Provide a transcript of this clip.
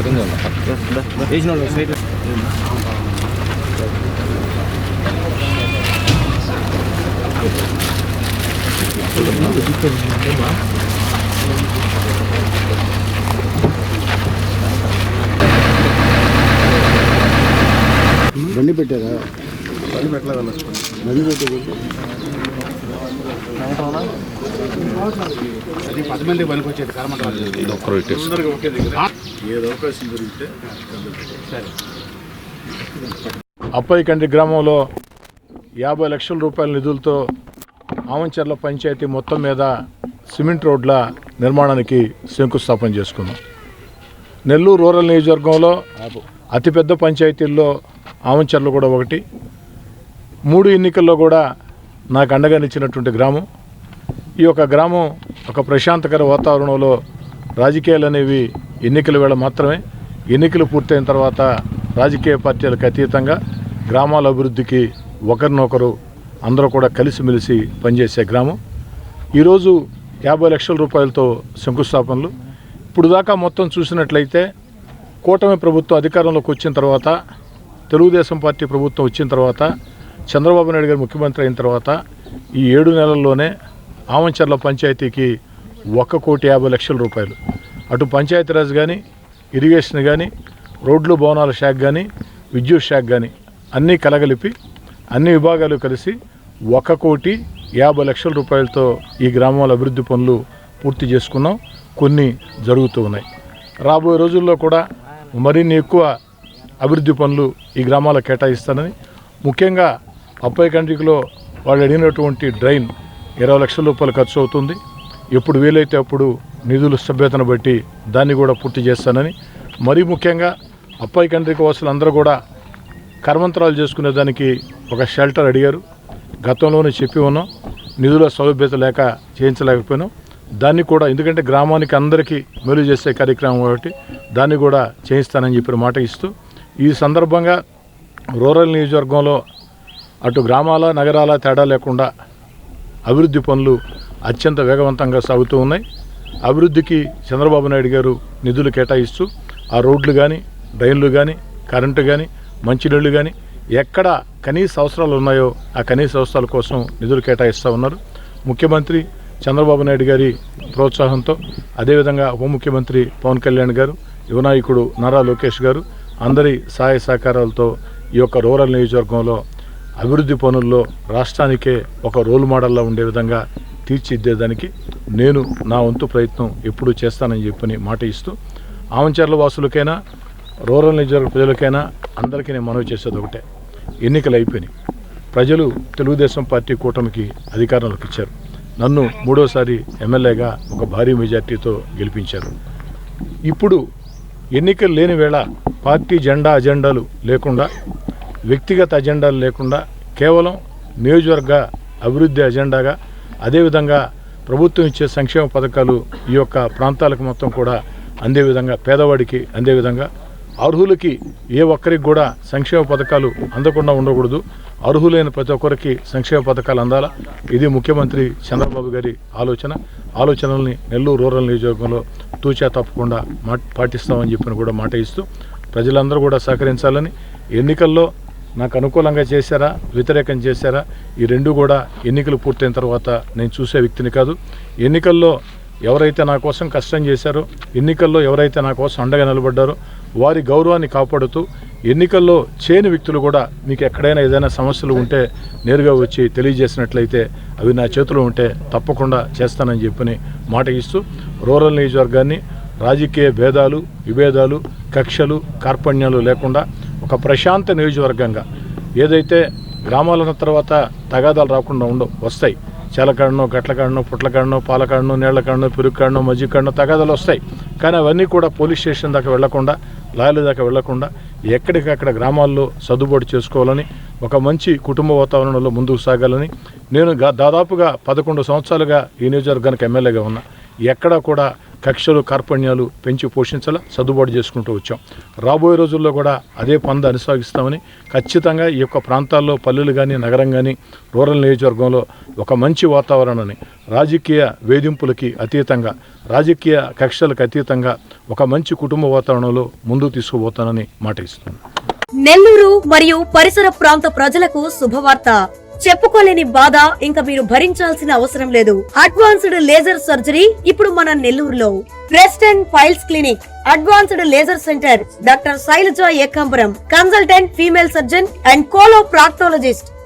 தெரிஞ்சு வரலாம் regional side வெண்ணிப்பேட்டை வெண்ணிப்பேட்டில் வெண்ணிப்பேட்டை అది పది మంది పనికొచ్చేది కర్మంటారు అందరికీ ఒకే దగ్గర. ఏదో అవకాశం దొరికితే అప్పైకండి గ్రామంలో యాభై లక్షల రూపాయల నిధులతో ఆమంచర్ల పంచాయతీ మొత్తం మీద సిమెంట్ రోడ్ల నిర్మాణానికి శంకుస్థాపన చేసుకున్నాం. నెల్లూరు రూరల్ నియోజకవర్గంలో అతిపెద్ద పంచాయతీల్లో ఆమంచర్లు కూడా ఒకటి. మూడు ఎన్నికల్లో కూడా నాకు అండగా నిచ్చినటువంటి గ్రామం. ఈ యొక్క గ్రామం ఒక ప్రశాంతకర వాతావరణంలో రాజకీయాలు అనేవి ఎన్నికల వేళ మాత్రమే. ఎన్నికలు పూర్తయిన తర్వాత రాజకీయ పార్టీలకు అతీతంగా గ్రామాల అభివృద్ధికి ఒకరినొకరు అందరూ కూడా కలిసిమెలిసి పనిచేసే గ్రామం. ఈరోజు యాభై లక్షల రూపాయలతో శంకుస్థాపనలు. ఇప్పుడు దాకా మొత్తం చూసినట్లయితే కూటమి ప్రభుత్వం అధికారంలోకి వచ్చిన తర్వాత తెలుగుదేశం పార్టీ ప్రభుత్వం వచ్చిన తర్వాత చంద్రబాబు నాయుడు గారు ముఖ్యమంత్రి అయిన తర్వాత ఈ ఏడు నెలల్లోనే ఆమంచర్ల పంచాయతీకి ఒక్క కోటి యాభై లక్షల రూపాయలు. అటు పంచాయతీరాజ్ కానీ ఇరిగేషన్ కానీ రోడ్లు భవనాల శాఖ కానీ విద్యుత్ శాఖ కానీ అన్నీ కలగలిపి అన్ని విభాగాలు కలిసి ఒక కోటి యాభై లక్షల రూపాయలతో ఈ గ్రామాల అభివృద్ధి పనులు పూర్తి చేసుకున్నాం. కొన్ని జరుగుతూ ఉన్నాయి. రాబోయే రోజుల్లో కూడా మరిన్ని ఎక్కువ అభివృద్ధి పనులు ఈ గ్రామాలకు కేటాయిస్తానని ముఖ్యంగా అప్పయ్య కండ్రికలో వాళ్ళు అడిగినటువంటి డ్రైన్ ఇరవై లక్షల రూపాయలు ఖర్చు అవుతుంది. ఎప్పుడు వీలైతే అప్పుడు నిధులు సభ్యతను బట్టి దాన్ని కూడా పూర్తి చేస్తానని. మరీ ముఖ్యంగా అప్పయ్య కండ్రిక వాసులు అందరూ కూడా కర్మంతరాలు చేసుకునే దానికి ఒక షెల్టర్ అడిగారు. గతంలోనే చెప్పి ఉన్నాం నిధుల సౌలభ్యత లేక చేయించలేకపోయినాం. దాన్ని కూడా ఎందుకంటే గ్రామానికి అందరికీ మేలు చేసే కార్యక్రమం కాబట్టి దాన్ని కూడా చేయిస్తానని చెప్పిన మాట ఇస్తూ ఈ సందర్భంగా రూరల్ నియోజకవర్గంలో అటు గ్రామాల నగరాల తేడా లేకుండా అభివృద్ధి పనులు అత్యంత వేగవంతంగా సాగుతూ ఉన్నాయి. అభివృద్ధికి చంద్రబాబు నాయుడు గారు నిధులు కేటాయిస్తూ ఆ రోడ్లు కానీ డ్రైన్లు కానీ కరెంటు కానీ మంచినీళ్ళు కానీ ఎక్కడ కనీస అవసరాలు ఉన్నాయో ఆ కనీస అవసరాల కోసం నిధులు కేటాయిస్తూ ఉన్నారు. ముఖ్యమంత్రి చంద్రబాబు నాయుడు గారి ప్రోత్సాహంతో అదేవిధంగా ఉప ముఖ్యమంత్రి పవన్ కళ్యాణ్ గారు యువనాయకుడు నారా లోకేష్ గారు అందరి సహాయ సహకారాలతో ఈ యొక్క రూరల్ నియోజకవర్గంలో అభివృద్ధి పనుల్లో రాష్ట్రానికే ఒక రోల్ మోడల్లా ఉండే విధంగా తీర్చిదిద్దేదానికి నేను నా వంతు ప్రయత్నం ఎప్పుడూ చేస్తానని చెప్పని మాట ఇస్తూ ఆమంచర్ల వాసులకైనా రూరల్ నియోజకవర్గ ప్రజలకైనా అందరికీ నేను మనవి చేసేది ఒకటే. ఎన్నికలు అయిపోయినాయి. ప్రజలు తెలుగుదేశం పార్టీ కూటమికి అధికారంలోకి ఇచ్చారు నన్ను మూడోసారి ఎమ్మెల్యేగా ఒక భారీ మెజార్టీతో గెలిపించారు. ఇప్పుడు ఎన్నికలు లేని వేళ పార్టీ జెండా అజెండాలు లేకుండా వ్యక్తిగత అజెండాలు లేకుండా కేవలం నియోజకవర్గ అభివృద్ధి అజెండాగా అదేవిధంగా ప్రభుత్వం ఇచ్చే సంక్షేమ పథకాలు ఈ యొక్క ప్రాంతాలకు మొత్తం కూడా అందే విధంగా పేదవాడికి అందే విధంగా. అర్హులకి ఏ ఒక్కరికి కూడా సంక్షేమ పథకాలు అందకుండా ఉండకూడదు. అర్హులైన ప్రతి ఒక్కరికి సంక్షేమ పథకాలు అందాలా. ఇది ముఖ్యమంత్రి చంద్రబాబు గారి ఆలోచన. ఆలోచనల్ని నెల్లూరు రూరల్ నియోజకవర్గంలో తూచా తప్పకుండా మా పాటిస్తామని చెప్పిన కూడా మాట ఇస్తూ ప్రజలందరూ కూడా సహకరించాలని ఎన్నికల్లో నాకు అనుకూలంగా చేశారా? వ్యతిరేకం చేశారా? ఈ రెండు కూడా ఎన్నికలు పూర్తయిన తర్వాత నేను చూసే వ్యక్తిని కాదు. ఎన్నికల్లో ఎవరైతే నా కోసం కష్టం చేశారో ఎన్నికల్లో ఎవరైతే నా కోసం అండగా నిలబడ్డారో వారి గౌరవాన్ని కాపాడుతూ ఎన్నికల్లో చేయని వ్యక్తులు కూడా మీకు ఎక్కడైనా ఏదైనా సమస్యలు ఉంటే నేరుగా వచ్చి తెలియజేసినట్లయితే అవి నా చేతిలో ఉంటే తప్పకుండా చేస్తానని చెప్పని మాట ఇస్తూ రూరల్ నియోజకవర్గాన్ని రాజకీయ భేదాలు విభేదాలు కక్షలు కార్పణ్యాలు లేకుండా ఒక ప్రశాంత నియోజకవర్గంగా ఏదైతే గ్రామాలన్న తర్వాత తగాదాలు రాకుండా ఉండవు వస్తాయి. చలకాడనో గట్లకాడనో పుట్లకాడనో పాలకాడనో నీళ్ళకాడనో పెరుగుకాడనో మజ్జికాడనో తగాదాలు వస్తాయి. కానీ అవన్నీ కూడా పోలీస్ స్టేషన్ దాకా వెళ్ళకుండా లాయల దాకా వెళ్ళకుండా ఎక్కడికక్కడ గ్రామాల్లో సర్దుబాటు చేసుకోవాలని ఒక మంచి కుటుంబ వాతావరణంలో ముందుకు సాగాలని నేను దాదాపుగా పదకొండు సంవత్సరాలుగా ఈ నియోజకవర్గానికి ఎమ్మెల్యేగా ఉన్నా. ఎక్కడా కూడా కక్షలు కార్పణ్యాలు పెంచి పోషించాలా? సర్దుబాటు చేసుకుంటూ వచ్చాం. రాబోయే రోజుల్లో కూడా అదే పంద అనుసాగిస్తామని ఖచ్చితంగా ఈ యొక్క ప్రాంతాల్లో పల్లెలు కానీ నగరం కానీ రూరల్ నియోజకవర్గంలో ఒక మంచి వాతావరణాన్ని రాజకీయ వేధింపులకి అతీతంగా రాజకీయ కక్షలకు అతీతంగా ఒక మంచి కుటుంబ వాతావరణంలో ముందుకు తీసుకుపోతానని మాట ఇస్తున్నాను నెల్లూరు మరియు పరిసర ప్రాంత ప్రజలకు శుభవార్త. చెప్పుకోలేని బాధ ఇంకా మీరు భరించాల్సిన అవసరం లేదు. అడ్వాన్స్డ్ లేజర్ సర్జరీ ఇప్పుడు మన నెల్లూరులో. Breast and piles clinic advanced laser centre doctor Shailaja Ekambaram consultant female surgeon and coloproctologist